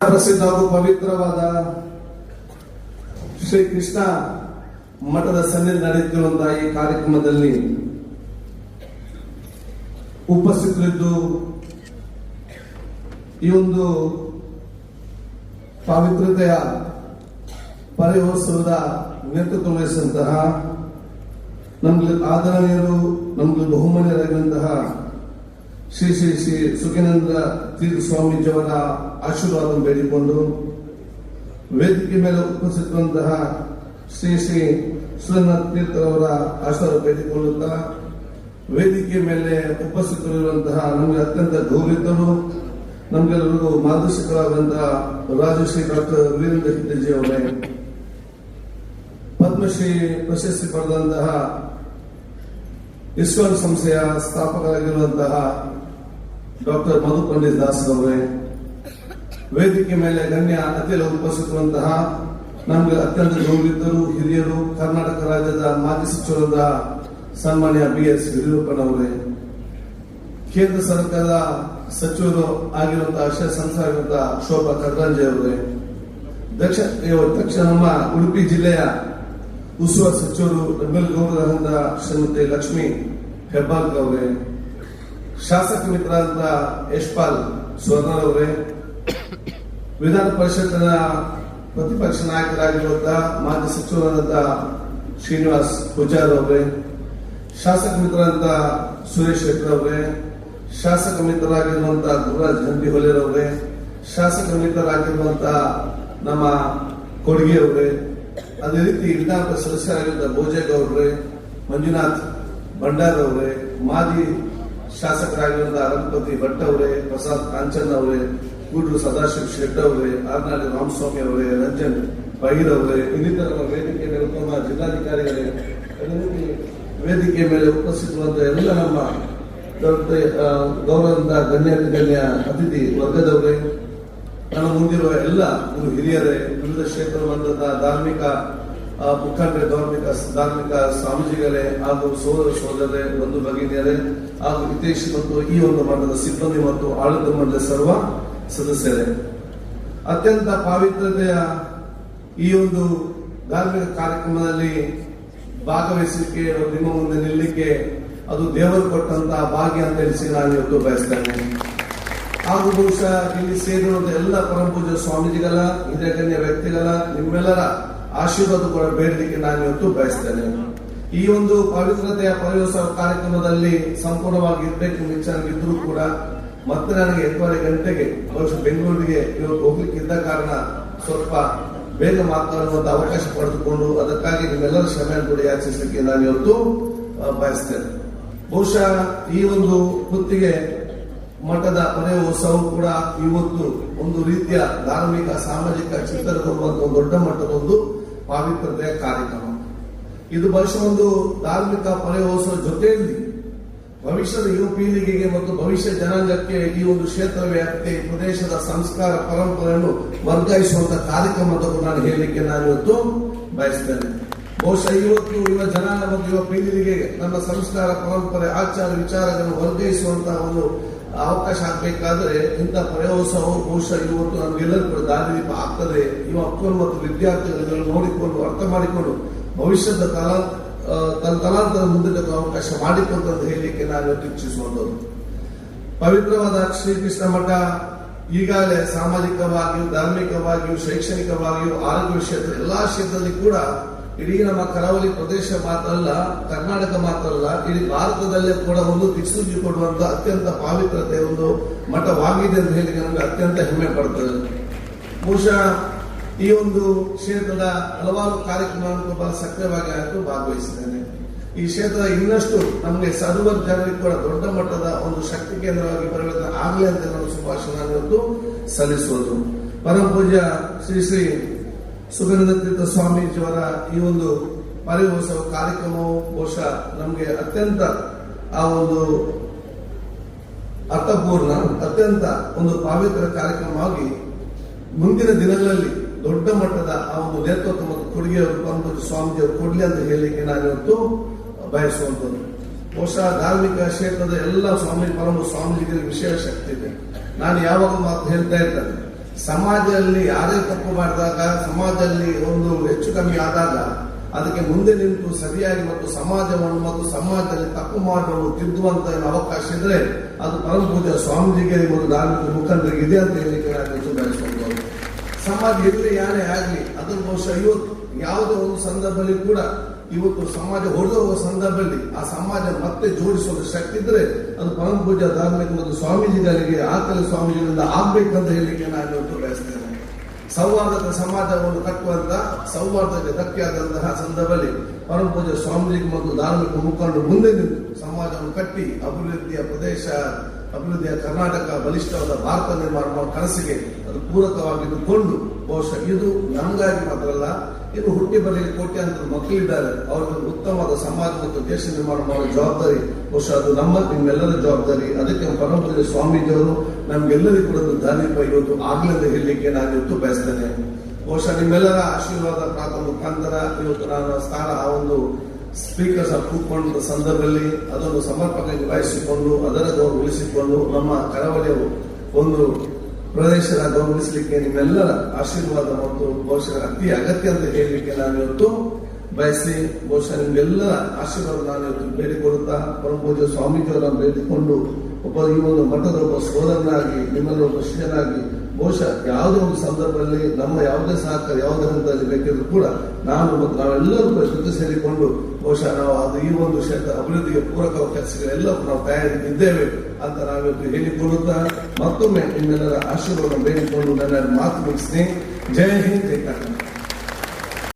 ಪ್ರಸಿದ್ಧ ಹಾಗೂ ಪವಿತ್ರವಾದ ಶ್ರೀ ಕೃಷ್ಣ ಮಠದ ಸನ್ನಿಧಿ ನಡೆಯುತ್ತಿರುವಂತಹ ಈ ಕಾರ್ಯಕ್ರಮದಲ್ಲಿ ಉಪಸ್ಥಿತರಿದ್ದು ಈ ಒಂದು ಪಾವಿತ್ರತೆಯ ಪರಿಹೋತ್ಸವದ ನೇತೃತ್ವ ವಹಿಸಿದಂತಹ ನಮಗೆ ಆದರಣೀಯರು, ನಮಗೆ ಬಹುಮಾನ್ಯರಾಗಿರುವಂತಹ ಶ್ರೀ ಶ್ರೀ ಶ್ರೀ ಸುಖಿನೇಂದ್ರ ತೀರ್ಥ ಸ್ವಾಮೀಜಿಯವರ ಆಶೀರ್ವಾದ ಬೇಡಿಕೊಂಡು ವೇದಿಕೆ ಮೇಲೆ ಉಪಸ್ಥಿತವಂತಹ ಶ್ರೀ ಶ್ರೀ ಸುರೇಂದ್ರನಾಥ್ ತೀರ್ಥರವರ ಆಶೀರ್ವಾದ ಬೇಡಿಕೊಳ್ಳುತ್ತಾ ವೇದಿಕೆ ಮೇಲೆ ಉಪಸ್ಥಿತರಿರುವಂತಹ ನಮಗೆ ಅತ್ಯಂತ ಗೌರವಿದ್ದರು ನಮಗೆಲ್ಲರಿಗೂ ಮಾರ್ಗದರ್ಶಕರಾದಂತಹ ರಾಜಶ್ರೀ ಡಾಕ್ಟರ್ ವೀರೇಂದ್ರ ಅವರೇ, ಪದ್ಮಶ್ರೀ ಪ್ರಶಸ್ತಿ ಪಡೆದಂತಹ ಇಸ್ಕಾನ್ ಸಂಸ್ಥೆಯ ಸ್ಥಾಪಕರಾಗಿರುವಂತಹ ಡಾಕ್ಟರ್ ಮಧು ಪಂಡಿತ್ ದಾಸ್ ಅವರೇ, ವೇದಿಕೆ ಮೇಲೆ ಗಣ್ಯ ಅತಿಲ ಉಪಸ್ಥಿತರುವಂತಹ ನಮಗೆ ಅತ್ಯಂತ ಗೌರವಿದ್ದರು ಹಿರಿಯರು ಕರ್ನಾಟಕ ರಾಜ್ಯದ ಮಾಜಿ ಸಚಿವರಾದ ಸನ್ಮಾನ್ಯ ಬಿ ಎಸ್ ಯಡಿಯೂರಪ್ಪನವರೇ, ಕೇಂದ್ರ ಸರ್ಕಾರದ ಸಚಿವರು ಆಗಿರುವಂತಹ ಅಕ್ಷಯ ಸಂಸ್ಥೆ ಶೋಭಾ ಕರ್ರಾಂಜೆ ಅವರೇ ದಕ್ಷಿಣ ದಕ್ಷಿಣ ನಮ್ಮ ಉಡುಪಿ ಜಿಲ್ಲೆಯ ಉಸ್ವಾ ಸಚಿವರು ಗೌರವದ ಶ್ರೀಮತಿ ಲಕ್ಷ್ಮಿ ಹೆಬ್ಬಾಳ್ಕರ್ ಅವರೇ ಶಾಸಕ ಮಿತ್ರರಾದ ಯಶ್ಪಾಲ್ ಸ್ವರ್ಣರವರೇ ವಿಧಾನ ಪರಿಷತ್ತಿನ ಪ್ರತಿಪಕ್ಷ ನಾಯಕರಾಗಿರುವಂತಹ ಮಾಜಿ ಸಚಿವರಾದ ಶ್ರೀನಿವಾಸ್ ಪೂಜಾರ್ ಅವರೇ ಶಾಸಕ ಮಿತ್ರರಾದ ಸುರೇಶ್ ಶೆಟ್ಟರ್ ಅವರೇ ಶಾಸಕ ಮಿತ್ರರಾಗಿರುವಂತಹ ಗುರುರಾಜ್ ಅವರೇ ಶಾಸಕ ಮಿತ್ರರಾಗಿರುವಂತಹ ನಮ್ಮ ಕೊಡುಗೆ ಅವರೇ, ಅದೇ ರೀತಿ ವಿಧಾನ ಪರಿಷತ್ ಸದಸ್ಯರಾಗಿದ್ದ ಭೋಜೇಗೌಡ್ರೆ, ಮಂಜುನಾಥ್ ಭಂಡಾರ್ ಅವರೇ, ಮಾಜಿ ಶಾಸಕರಾಗಿರುವಂತಹ ರಘುಪತಿ ಭಟ್ ಅವರೇ, ಪ್ರಸಾದ್ ಕಾಂಚನ್ ಅವರೇ ಕೂಡ್ರು ಸದಾಶಿವ ಶೆಟ್ಟಿ ಅವರೇ, ಆರ್ನಾಡಿ ರಾಮಸ್ವಾಮಿ ಅವರೇ, ರಂಜನ್ ಬೈರ್ ಅವರೇ ಇನ್ನಿತರ ವೇದಿಕೆ ಮೇಲೆ ಉತ್ತಮ ಜಿಲ್ಲಾಧಿಕಾರಿಗಳೇ ವೇದಿಕೆ ಮೇಲೆ ಉಪಸ್ಥಿತರುವಂತಹ ಎಲ್ಲ ನಮ್ಮ ಗೌರವದಿಂದ ಗಣ್ಯ ಗಣ್ಯ ಅತಿಥಿ ವರ್ಗದವರೇ ನನ್ನ ಮುಂದಿರುವ ಎಲ್ಲ ಹಿರಿಯರೇ, ವಿವಿಧ ಕ್ಷೇತ್ರ ಧಾರ್ಮಿಕ ಮುಖಂಡರೇ ಧಾರ್ಮಿಕ ಧಾರ್ಮಿಕ ಸ್ವಾಮೀಜಿಗಳೇ ಹಾಗೂ ಸೋದರ ಸೋದರರೇ, ಬಂಧು ಭಗಿನಿಯರೇ ಹಾಗೂ ಹಿತೇಶ್ ಮತ್ತು ಈ ಒಂದು ಮಠದ ಸಿಬ್ಬಂದಿ ಮತ್ತು ಆಡಳಿತ ಮಂಡಳಿ ಸರ್ವ ಸದಸ್ಯರೇ. ಅತ್ಯಂತ ಪಾವಿತ್ರತೆಯ ಈ ಒಂದು ಧಾರ್ಮಿಕ ಕಾರ್ಯಕ್ರಮದಲ್ಲಿ ಭಾಗವಹಿಸಲಿಕ್ಕೆ ನಿಮ್ಮ ಮುಂದೆ ನಿಲ್ಲಕ್ಕೆ ಅದು ದೇವರು ಕೊಟ್ಟಂತಹ ಭಾಗ್ಯ ಅಂತ ಹೇಳಿಸಿ ನಾನು ಇವತ್ತು ಬಯಸ್ತೇನೆ. ಹಾಗೂ ಬಹುಶಃ ಇಲ್ಲಿ ಸೇರಿರುವಂತಹ ಎಲ್ಲ ಪರಮಪೂಜ ಸ್ವಾಮೀಜಿಗಳ, ಹಿರಿಯ ಗಣ್ಯ ವ್ಯಕ್ತಿಗಳ, ನಿಮ್ಮೆಲ್ಲರ ಆಶೀರ್ವಾದ ಕೂಡ ಬೇಡಲಿಕ್ಕೆ ನಾನು ಇವತ್ತು ಬಯಸ್ತೇನೆ. ಈ ಒಂದು ಪವಿತ್ರತೆಯ ಪರಿಯೋತ್ಸವ ಕಾರ್ಯಕ್ರಮದಲ್ಲಿ ಸಂಪೂರ್ಣವಾಗಿ ಇರಬೇಕು ಇದ್ರೂ ಕೂಡ ಮತ್ತೆ ನನಗೆ ಎಂಟೂವರೆ ಗಂಟೆಗೆ, ಬಹುಶಃ ಬೆಂಗಳೂರಿಗೆ ಇವತ್ತು ಹೋಗ್ಲಿಕ್ಕೆ ಇದ್ದ ಕಾರಣ ಸ್ವಲ್ಪ ಬೇಗ ಮಾತನಾಡುವಂತ ಅವಕಾಶ ಪಡೆದುಕೊಂಡು ಅದಕ್ಕಾಗಿ ನಿಮ್ಮೆಲ್ಲರ ಶ್ರಮೆಯನ್ನು ಕೂಡ ಯಾಚಿಸಲಿಕ್ಕೆ ನಾನು ಇವತ್ತು ಬಯಸ್ತೇನೆ. ಬಹುಶಃ ಈ ಒಂದು ಕುತ್ತಿಗೆ ಮಠದ ಕೊನೆಯ ಉತ್ಸವ ಕೂಡ ಇವತ್ತು ಒಂದು ರೀತಿಯ ಧಾರ್ಮಿಕ, ಸಾಮಾಜಿಕ ಕೊಡುವಂತ ಒಂದು ದೊಡ್ಡ ಮಟ್ಟದ ಒಂದು ಪಾವಿತ್ರತೆಯ ಕಾರ್ಯಕ್ರಮ. ಇದು ಬಹುಶಃ ಒಂದು ಧಾರ್ಮಿಕ ಪರ್ಯೋತ್ಸವ ಜೊತೆಯಲ್ಲಿ ಭವಿಷ್ಯದ ಯುವ ಪೀಳಿಗೆಗೆ ಮತ್ತು ಭವಿಷ್ಯ ಜನಾಂಗಕ್ಕೆ ಈ ಒಂದು ಕ್ಷೇತ್ರ ವ್ಯಾಪ್ತಿ, ಪ್ರದೇಶದ ಸಂಸ್ಕಾರ, ಪರಂಪರೆಯನ್ನು ವರ್ಗಾಯಿಸುವಂತಹ ಕಾರ್ಯಕ್ರಮ ಅಂತ ನಾನು ಹೇಳಲಿಕ್ಕೆ ನಾನು ಇವತ್ತು ಬಯಸ್ತೇನೆ. ಬಹುಶಃ ಇವತ್ತು ಯುವ ಜನಾಂಗ ಮತ್ತು ಯುವ ಪೀಳಿಗೆಗೆ ನಮ್ಮ ಸಂಸ್ಕಾರ, ಪರಂಪರೆ, ಆಚಾರ, ವಿಚಾರಗಳನ್ನು ವರ್ಗಾಯಿಸುವಂತಹ ಒಂದು ಅವಕಾಶ ಆಗಬೇಕಾದ್ರೆ ಇಂಥ ಪ್ರಯೋತ್ಸವ ಬಹುಶಃ ಇವತ್ತು ಕೂಡ ದಾರಿದೀಪ ಆಗ್ತದೆ. ಇವ ಮಕ್ಕಳು ಮತ್ತು ವಿದ್ಯಾರ್ಥಿಗಳನ್ನು ನೋಡಿಕೊಂಡು, ಅರ್ಥ ಮಾಡಿಕೊಂಡು ಭವಿಷ್ಯದ ಕಾಲ ತನ್ನ ತಲಾಂತರ ಮುಂದಿನ ಅವಕಾಶ ಮಾಡಿಕೊಂಡು ಅಂತ ಹೇಳಲಿಕ್ಕೆ ನಾನು ಇಚ್ಛಿಸುವಂತ ಪವಿತ್ರವಾದ ಶ್ರೀಕೃಷ್ಣ ಮಠ ಈಗಾಗಲೇ ಸಾಮಾಜಿಕವಾಗಿಯೂ ಧಾರ್ಮಿಕವಾಗಿಯೂ ಶೈಕ್ಷಣಿಕವಾಗಿಯೂ ಆರೋಗ್ಯ ಕ್ಷೇತ್ರ ಎಲ್ಲಾ ಕ್ಷೇತ್ರದಲ್ಲಿ ಕೂಡ ಇಡೀ ನಮ್ಮ ಕರಾವಳಿ ಪ್ರದೇಶ ಮಾತ್ರ ಅಲ್ಲ ಕರ್ನಾಟಕ ಮಾತ್ರ ಅಲ್ಲ ಇಡೀ ಭಾರತದಲ್ಲೇ ಕೂಡ ಒಂದು ದಿಕ್ಸೂಚಿ ಕೊಡುವಂತ ಅತ್ಯಂತ ಪಾವಿತ್ರತೆ ಒಂದು ಮಠವಾಗಿದೆ ಅಂತ ಹೇಳಿ ನಮಗೆ ಅತ್ಯಂತ ಹೆಮ್ಮೆ ಪಡ್ತದೆ. ಬಹುಶಃ ಈ ಒಂದು ಕ್ಷೇತ್ರದ ಹಲವಾರು ಕಾರ್ಯಕ್ರಮಗಳನ್ನು ಬಹಳ ಸಕ್ರಿಯವಾಗಿ ಆಯಿತು, ಭಾಗವಹಿಸಿದ್ದೇನೆ. ಈ ಕ್ಷೇತ್ರ ಇನ್ನಷ್ಟು ನಮಗೆ ಸರ್ವರ್ ಜನರಿಗೆ ಕೂಡ ದೊಡ್ಡ ಮಟ್ಟದ ಒಂದು ಶಕ್ತಿ ಕೇಂದ್ರವಾಗಿ ಪರಿವರ್ತನೆ ಆಗಲಿ ಅಂತ ನಾನು ಶುಭಾಶಯ ಸಲ್ಲಿಸುವುದು. ಪರಮ ಪೂಜ್ಯ ಶ್ರೀ ಶ್ರೀ ಸುಗಂಧ ತೀರ್ಥ ಸ್ವಾಮೀಜಿಯವರ ಈ ಒಂದು ಪರಿಯೋತ್ಸವ ಕಾರ್ಯಕ್ರಮವು ಬಹುಶಃ ನಮಗೆ ಅತ್ಯಂತ ಆ ಒಂದು ಅರ್ಥಪೂರ್ಣ, ಅತ್ಯಂತ ಒಂದು ಪಾವಿತ್ರ ಕಾರ್ಯಕ್ರಮವಾಗಿ ಮುಂದಿನ ದಿನಗಳಲ್ಲಿ ದೊಡ್ಡ ಮಟ್ಟದ ಆ ಒಂದು ನೇತೃತ್ವ ಮತ್ತು ಕೊಡುಗೆ ಅವರು ಸ್ವಾಮೀಜಿಯವರು ಕೊಡಲಿ ಅಂತ ಹೇಳಲಿಕ್ಕೆ ನಾನು ಇವತ್ತು ಬಯಸುವಂಥದ್ದು ಬಹುಶಃ ಧಾರ್ಮಿಕ ಕ್ಷೇತ್ರದ ಎಲ್ಲ ಸ್ವಾಮಿ, ಪರಮ ಸ್ವಾಮೀಜಿಗಳಿಗೆ ವಿಶೇಷ ಶಕ್ತಿ ಇದೆ. ನಾನು ಯಾವಾಗ ಮಾತು ಹೇಳ್ತಾ ಇರ್ತೇನೆ ಸಮಾಜದಲ್ಲಿ ಯಾರೇ ತಪ್ಪು ಮಾಡಿದಾಗ, ಸಮಾಜದಲ್ಲಿ ಒಂದು ಹೆಚ್ಚು ಕಮ್ಮಿ ಆದಾಗ ಅದಕ್ಕೆ ಮುಂದೆ ನಿಂತು ಸರಿಯಾಗಿ ಮತ್ತು ಸಮಾಜವನ್ನು ಮತ್ತು ಸಮಾಜದಲ್ಲಿ ತಪ್ಪು ಮಾಡಲು ತಿದ್ದುವಂತ ಅವಕಾಶ ಇದ್ರೆ ಅದು ಪರಮ ಪೂಜೆ ಸ್ವಾಮೀಜಿಗೆ ಒಂದು ಧಾರ್ಮಿಕ ಮುಖಂಡರಿಗೆ ಇದೆ ಅಂತ ಹೇಳಿ ಬಯಸ್ಕೊಂಡು ಸಮಾಜ ಎಲ್ಲಿ ಯಾರೇ ಆಗಲಿ ಅದನ್ನು ಬಹುಶಃ ಇವತ್ತು ಯಾವುದೇ ಒಂದು ಸಂದರ್ಭದಲ್ಲಿ ಕೂಡ ಇವತ್ತು ಸಮಾಜ ಹೊಡೆದು ಹೋಗುವ ಸಂದರ್ಭದಲ್ಲಿ ಆ ಸಮಾಜ ಮತ್ತೆ ಜೋಡಿಸುವ ಶಕ್ತಿ ಇದ್ರೆ ಅದು ಪರಮ ಪೂಜಾ ಧಾರ್ಮಿಕ ಮತ್ತು ಸ್ವಾಮೀಜಿಗಳಿಗೆ ಆಕಲ ಸ್ವಾಮೀಜಿಗಳಿಂದ ಆಗ್ಬೇಕಂತ ಹೇಳಲಿಕ್ಕೆ ನಾನು ಇವತ್ತು ಬಯಸ್ತೇನೆ. ಸೌಹಾರ್ದ ಸಮಾಜವನ್ನು ಕಟ್ಟುವಂತ, ಸೌಹಾರ್ದಕ್ಕೆ ಧಕ್ಕೆಯಾದಂತಹ ಸಂದರ್ಭದಲ್ಲಿ ಪರಮ ಪೂಜಾ ಸ್ವಾಮೀಜಿ ಮತ್ತು ಧಾರ್ಮಿಕ ಮುಖಂಡರು ಮುಂದೆ ನಿಂತು ಸಮಾಜವನ್ನು ಕಟ್ಟಿ ಅಭಿವೃದ್ಧಿಯ ಪ್ರದೇಶ ಅಭಿವೃದ್ಧಿಯ ಕರ್ನಾಟಕ ಬಲಿಷ್ಠವಾದ ಭಾರತ ನಿರ್ಮಾಣ ಮಾಡುವ ಕನಸಿಗೆ ಅದು ಪೂರಕವಾಗಿದ್ದುಕೊಂಡು ಬಹುಶಃ ಇದು ನಮಗಾಗಿ ಮಾತ್ರ ಅಲ್ಲ ಇನ್ನು ಹುಟ್ಟಿ ಬರಲಿ ಕೋಟ್ಯಾಂತರ ಮಕ್ಕಳಿದ್ದಾರೆ. ಅವರಿಗೆ ಉತ್ತಮವಾದ ಸಮಾಜ ಮತ್ತು ದೇಶ ನಿರ್ಮಾಣ ಮಾಡುವ ಜವಾಬ್ದಾರಿ, ಬಹುಶಃ ಅದು ನಮ್ಮ, ನಿಮ್ಮೆಲ್ಲರ ಜವಾಬ್ದಾರಿ. ಅದಕ್ಕೆ ಪರಮಪೂಜೆ ಸ್ವಾಮೀಜಿಯವರು ನಮ್ಗೆಲ್ಲರಿಗೂ ಕೂಡ ದಾರಿಪ ಇವತ್ತು ಆಗ್ಲಿಂದ ಹೇಳಲಿಕ್ಕೆ ನಾನು ಇವತ್ತು ಬಯಸ್ತೇನೆ. ಬಹುಶಃ ನಿಮ್ಮೆಲ್ಲರ ಆಶೀರ್ವಾದ ಪ್ರಾತ ಮುಖಾಂತರ ಇವತ್ತು ನಾನು ಸ್ಥಾನ ಆ ಒಂದು ಸ್ಪೀಕರ್ಸ್ ಕೂತ್ಕೊಂಡ ಸಂದರ್ಭದಲ್ಲಿ ಅದನ್ನು ಸಮರ್ಪಕವಾಗಿ ವಹಿಸಿಕೊಂಡು ಅದರ ಗೌರವಿಸಿಕೊಂಡು ನಮ್ಮ ಕರಾವಳಿಯ ಒಂದು ಪ್ರದೇಶದ ಗೌರವಿಸಲಿಕ್ಕೆ ನಿಮ್ಮೆಲ್ಲರ ಆಶೀರ್ವಾದ ಮತ್ತು ಬಹುಶಃ ಅತಿ ಅಗತ್ಯ ಅಂತ ಹೇಳಲಿಕ್ಕೆ ನಾನು ಇವತ್ತು ಬಯಸಿ, ಬಹುಶಃ ನಿಮ್ಗೆಲ್ಲರ ಆಶೀರ್ವಾದ ನಾನು ಇವತ್ತು ಬೇಡಿಕೊಳ್ಳುತ್ತಾ ಪರಮಪೂಜ ಸ್ವಾಮೀಜಿಯವರನ್ನು ಬೇಡಿಕೊಂಡು, ಒಬ್ಬ ಈ ಒಂದು ಮಠದ ಒಬ್ಬ ಸೋದರನಾಗಿ, ನಿಮ್ಮಲ್ಲಿ ಒಬ್ಬ ಶಿಷ್ಯನಾಗಿ ಬಹುಶಃ ಯಾವುದೇ ಒಂದು ಸಂದರ್ಭದಲ್ಲಿ ನಮ್ಮ ಯಾವುದೇ ಸಹಕಾರ, ಯಾವುದೇ ಹಂತದಲ್ಲಿ ಬೇಕಿದ್ರು ಕೂಡ ನಾನು ಮತ್ತು ನಾವೆಲ್ಲರೂ ಕೂಡ ಜೊತೆ ಸೇರಿಕೊಂಡು ಬಹುಶಃ ನಾವು ಅದು ಈ ಒಂದು ಕ್ಷೇತ್ರ ಅಭಿವೃದ್ಧಿಗೆ ಪೂರಕ ಕೆಲಸಗಳೆಲ್ಲವೂ ನಾವು ತಯಾರಿದ್ದೇವೆ ಅಂತ ನಾವಿವತ್ತು ಹೇಳಿಕೊಳ್ಳುತ್ತಾ ಮತ್ತೊಮ್ಮೆ ನಿಮ್ಮೆಲ್ಲರ ಆಶೀರ್ವಾದ ಬೇಡಿಕೊಂಡು ನನ್ನ ಮಾತು ಮುಗಿಸ್ತೀನಿ ಜಯ ಹಿಂದ್, ಜೈ